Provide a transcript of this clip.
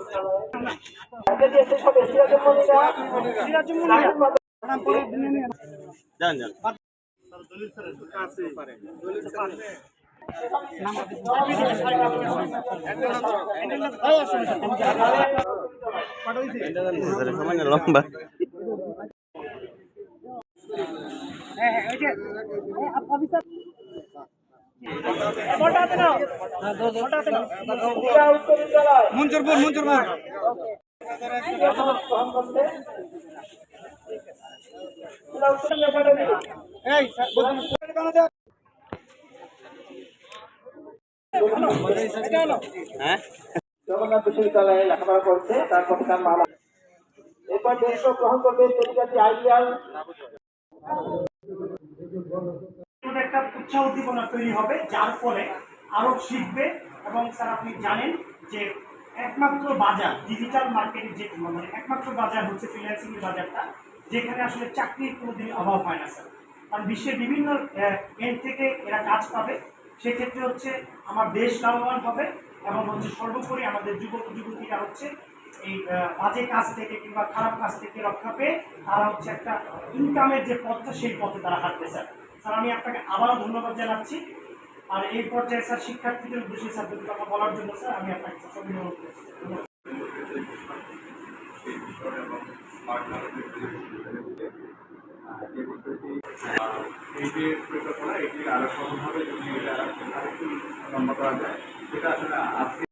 উঠাও যান যান সামান্য লম্বা মঞ্জুরপুর মঞ্জুরপুর হ্যাঁ? জগন্নাথ বিশ্ববিদ্যালয়ে লেখাপড়া করছে তার মালা। এরপর দেশ গ্রহণ করবে আইডিয়াল। উৎসাহ উদ্দীপনা তৈরি হবে, যার ফলে আরও শিখবে এবং স্যার আপনি জানেন যে একমাত্র বাজার ডিজিটাল মার্কেটের যে মানে একমাত্র বাজার হচ্ছে ফ্রিল্যান্সিং বাজারটা, যেখানে আসলে চাকরির কোনোদিন অভাব হয় না স্যার। কারণ বিশ্বের বিভিন্ন এন্ড থেকে এরা কাজ পাবে, সেক্ষেত্রে হচ্ছে আমার দেশ লাভবান হবে এবং হচ্ছে সর্বোপরি আমাদের যুবক যুবতীরা হচ্ছে এই বাজে কাজ থেকে কিংবা খারাপ কাজ থেকে রক্ষা পেয়ে তারা হচ্ছে একটা ইনকামের যে পথটা, সেই পথে তারা হাঁটবে স্যার। স্যার, আমি আপনাকে আবারও ধন্যবাদ জানাচ্ছি। আর এই পর্যায়ে স্যার, শিক্ষার্থীদের উদ্দেশ্যে স্যার, দুটো কথা বলার জন্য স্যার, আমি আপনাকে সবাই অনুরোধ করছি। এটি আরও সহজভাবে যদি এটা আরেকটু লম্বা করা যায়। সেটা আসলে আজকে